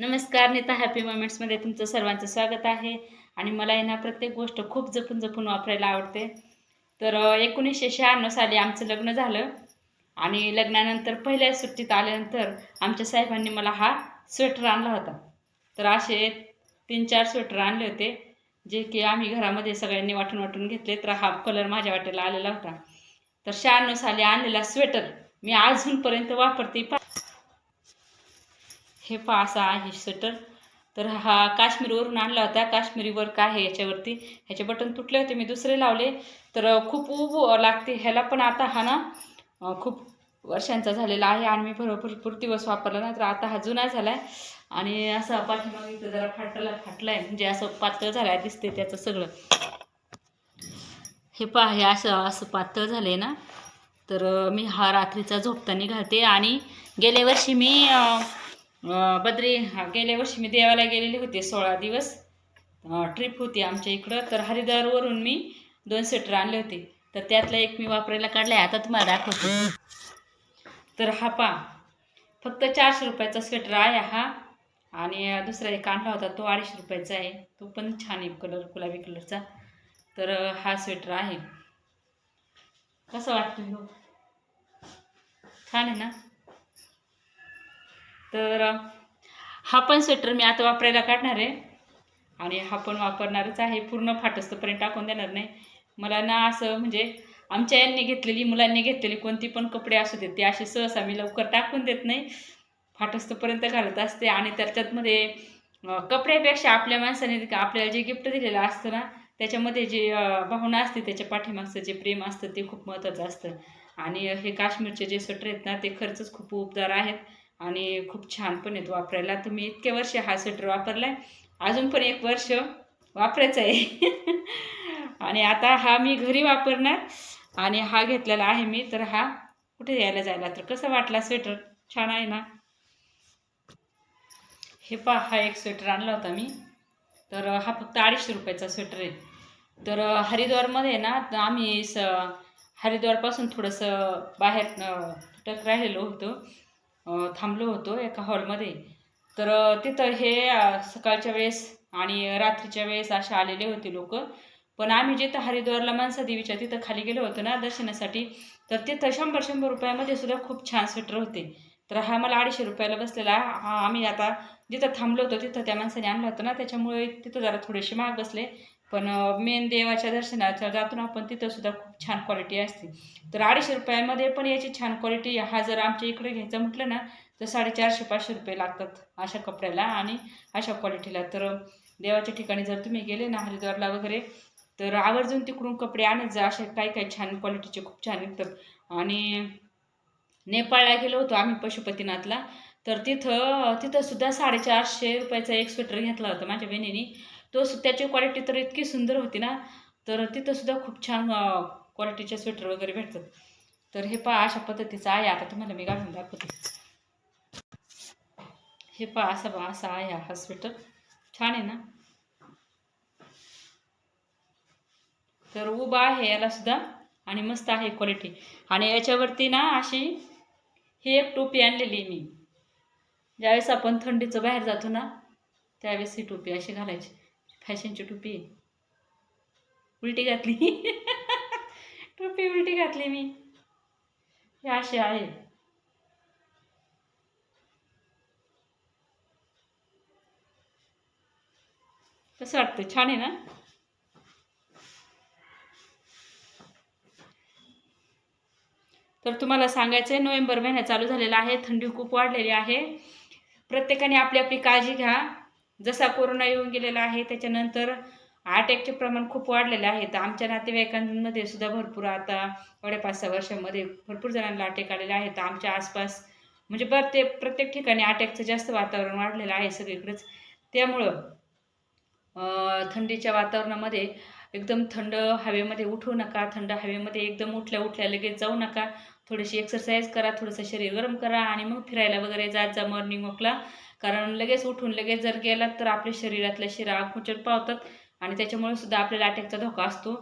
नमस्कार नेता हॅपी मोमेंट्समध्ये तुमचं सर्वांचं स्वागत आहे. आणि मला आहे ना प्रत्येक गोष्ट खूप जपून जपून वापरायला आवडते. तर एकोणीसशे शहाण्णव साली आमचं लग्न झालं. आणि लग्नानंतर पहिल्या सुट्टीत आल्यानंतर आमच्या साहेबांनी मला हा स्वेटर आणला होता. तर असे तीन चार स्वेटर आणले होते जे की आम्ही घरामध्ये सगळ्यांनी वाटून वाटून घेतले. तर हा कलर माझ्या वाटेला आलेला होता. तर शहाण्णव साली आणलेला स्वेटर मी अजूनपर्यंत वापरते. पा हे पहा असा आहे स्वेटर तर हा काश्मीरवरून आणला होता. काश्मीरी वर्क आहे याच्यावरती. ह्याचे बटन तुटले होते मी दुसरे लावले. तर खूप ऊब लागते. ह्याला पण आता हा ना खूप वर्षांचा झालेला आहे आणि मी भर भरपूर दिवस वापरला ना तर आता हा जुना झाला आहे आणि असा पाठीमागे इथं जरा फाटला फाटला आहे म्हणजे असं पातळ झालं आहे दिसते त्याचं सगळं. हे पहा हे असं असं पातळ झालं आहे ना. तर मी हा रात्रीचा झोपताना घालते. आणि गेल्या वर्षी मी बद्री हा गेल्या वर्षी मी देवाला गेलेले होते सोळा दिवस. ट्रिप होती आमच्या इकडं. तर हरिद्वारवरून मी दोन स्वेटर आणले होते. तर त्यातला एक मी वापरायला काढला आहे आता तुम्हाला दाखवतो. तर हा पा फक्त चारशे रुपयाचा स्वेटर आहे हा. आणि दुसरा एक आणला होता तो अडीचशे रुपयाचा आहे. तो पण छान आहे कलर गुलाबी कलरचा तर हा स्वेटर आहे. कसं वाटतं छान आहे ना? तर हा पण स्वेटर मी आता वापरायला काढणार आहे. आणि हा पण वापरणारच आहे. पूर्ण फाटस्तपर्यंत टाकून देणार नाही. मला ना असं म्हणजे आमच्या यांनी घेतलेली मुलांनी घेतलेली कोणती पण कपडे असू देत ते असे सहसा मी लवकर टाकून देत नाही. फाटस्तपर्यंत घालत असते. आणि त्याच्यातमध्ये कपड्यापेक्षा आपल्या माणसाने आपल्याला जे गिफ्ट दिलेलं असतं ना त्याच्यामध्ये जे भावना असते त्याच्या पाठीमागचं जे प्रेम असतं ते खूप महत्त्वाचं असतं. आणि हे काश्मीरचे जे स्वेटर आहेत ना ते खर्चच खूप उपदार आहेत. आणि खूप छान पण आहेत वापरायला. तर मी इतके वर्ष हा स्वेटर वापरला आहे अजून पण एक वर्ष वापरायचं आहे. आणि आता हा मी घरी वापरणार. आणि हा घेतलेला आहे मी. तर हा कुठे यायला जायला? तर कसं वाटला स्वेटर छान आहे ना? हे पहा हा एक स्वेटर आणला होता मी. तर हा फक्त अडीचशे रुपयाचा स्वेटर आहे. तर हरिद्वारमध्ये ना आम्ही स हरिद्वारपासून थोडंसं बाहेर टक राहिलेलो होतो. थांबलो होतो एका हॉलमध्ये. तर तिथं हे सकाळच्या वेळेस आणि रात्रीच्या वेळेस असे आलेले होते लोक. पण आम्ही जिथं हरिद्वारला मानसा देवीच्या तिथं खाली गेलो होतो ना दर्शनासाठी तर तिथं शंभर शंभर रुपयामध्ये सुद्धा खूप छान स्वेटर होते. तर हा मला अडीचशे रुपयाला बसलेला. हा आम्ही आता जिथं थांबलो होतो तिथं त्या माणसाने आणला होता ना त्याच्यामुळे तिथं जरा थोडेसे महाग बसले. पण मेन देवाच्या दर्शनाच्या जातो ना आपण तिथं सुद्धा खूप छान क्वालिटी असते. तर अडीचशे रुपयामध्ये पण याची छान क्वालिटी हा जर आमच्या इकडे घ्यायचं म्हटलं ना तर साडेचारशे पाचशे रुपये लागतात अशा कपड्याला आणि अशा क्वालिटीला तर देवाच्या ठिकाणी जर तुम्ही गेले ना हरिद्वारला वगैरे तर आवर्जून तिकडून कपडे आणत जा. असे काही काही छान क्वालिटीचे खूप छान निघतात आणि नेपाळला गेलो होतो आम्ही पशुपतीनाथला तर तिथं तिथं सुद्धा साडेचारशे रुपयाचा एक स्वेटर घेतला होता माझ्या बहिणीने. तो त्याची क्वालिटी तर इतकी सुंदर होती ना तर तिथंसुद्धा खूप छान क्वालिटीचे स्वेटर वगैरे भेटतात. तर हे पहा अशा पद्धतीचं आहे. आता तुम्हाला मी घालून दाखवते. हे पहा असा बा असा आहे हा स्वेटर छान आहे ना? तर उभा आहे याला सुद्धा आणि मस्त आहे क्वालिटी आणि याच्यावरती ना अशी ही एक टोपी आणलेली मी. ज्यावेळेस आपण थंडीचं बाहेर जातो ना त्यावेळेस ही टोपी अशी घालायची. फॅशनची टोपी. उलटी घातली. टोपी उलटी घातली मी. हे अशी आहे. कसं वाटतं छान आहे ना? तर तुम्हाला सांगायचं आहे नोव्हेंबर महिना चालू झालेला आहे थंडी खूप वाढलेली आहे. प्रत्येकाने आपली आपली काळजी घ्या. जसा कोरोना येऊन गेलेला आहे त्याच्यानंतर अटॅकचे प्रमाण खूप वाढलेले आहे. तर आमच्या नातेवाईकांमध्ये सुद्धा भरपूर आता एवढ्या पाच सहा वर्षामध्ये भरपूर जणांना अटॅक आलेले आहेत. तर आमच्या आसपास म्हणजे प्रत्येक प्रत्येक ठिकाणी अटॅकचं जास्त वातावरण वाढलेलं आहे सगळीकडेच. त्यामुळं थंडीच्या वातावरणामध्ये एकदम थंड हवेमध्ये उठू नका थंड हवेमध्ये एकदम उठल्या उठल्या लगेच जाऊ नका. थोडीशी एक्सरसाइज करा थोडंसं शरीर गरम करा आणि मग फिरायला वगैरे जात जा मॉर्निंग वॉकला कारण लगेच उठून लगेच जर गेलात तर आपल्या शरीरातल्या शिरा आकुंचन पावतात आणि त्याच्यामुळे सुद्धा आपल्याला अटॅकचा धोका असतो.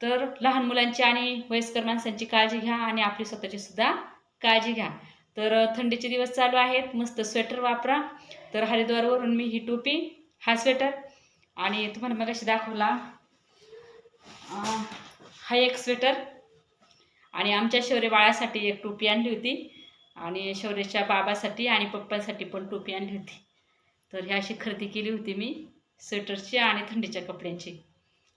तर लहान मुलांची आणि वयस्कर माणसांची काळजी घ्या आणि आपली स्वतःची सुद्धा काळजी घ्या. तर थंडीचे दिवस चालू आहेत. मस्त स्वेटर वापरा. तर हरिद्वारवरून मी ही टोपी हा स्वेटर आणि तुम्हाला मग दाखवला. हा एक स्वेटर आणि आमच्या शौर्य बाळासाठी एक टोपी आणली होती. आणि शौर्यच्या बाबासाठी आणि पप्पांसाठी पण टोपी आणली होती. तर ही अशी खरेदी केली होती मी स्वेटरची आणि थंडीच्या कपड्यांची.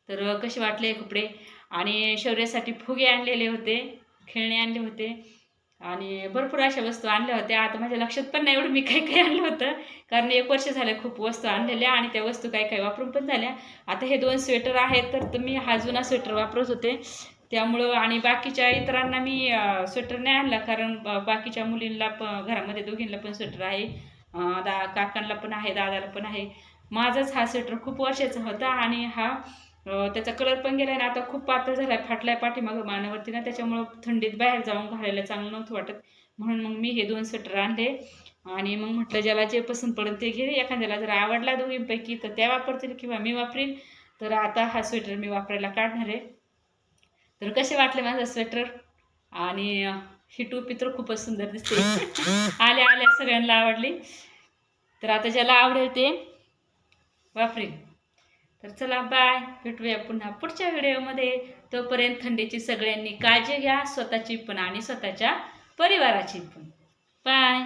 तर कसे वाटले कपडे? आणि शौर्यासाठी फुगे आणलेले होते खेळणे आणले होते. आणि भरपूर अशा वस्तू आणल्या होत्या. आता माझ्या लक्षात पण नाही एवढं मी काही काही आणलं होतं. कारण एक वर्ष झालं खूप वस्तू आणलेल्या आणि त्या वस्तू काही काही वापरून पण झाल्या. आता हे दोन स्वेटर आहेत तर तर मी हा जुना स्वेटर वापरत होते. त्यामुळं आणि बाकीच्या इतरांना मी स्वेटर नाही आणला कारण बाकीच्या मुलींना पण घरामध्ये दोघींना पण स्वेटर आहे. दा काकांना पण आहे दादाला पण आहे. माझाच हा स्वेटर खूप वर्षाचा होता आणि हा त्याचा कलर पण गेला आणि आता खूप पातळ झालाय. फाटलाय पाठीमागं मानावरती ना त्याच्यामुळं थंडीत बाहेर जाऊन घालायला चांगलं नव्हतं वाटत. म्हणून मग मी हे दोन स्वेटर आणले आणि मग म्हटलं ज्याला जे पसंत पडेल ते घे एखाद्याला जर आवडला दोघींपैकी तर त्या वापरतील किंवा मी वापरीन. तर आता हा स्वेटर मी वापरायला काढणार आहे. तर कसे वाटले माझं स्वेटर आणि ही टोपी तर खूपच सुंदर दिसते. आल्या आल्या सगळ्यांना आवडली. तर आता ज्याला आवडेल ते वापरेल तर चला बाय भेटूया पुन्हा पुढच्या व्हिडिओमध्ये. तोपर्यंत थंडीची सगळ्यांनी काळजी घ्या स्वतःची पण आणि स्वतःच्या परिवाराची पण. बाय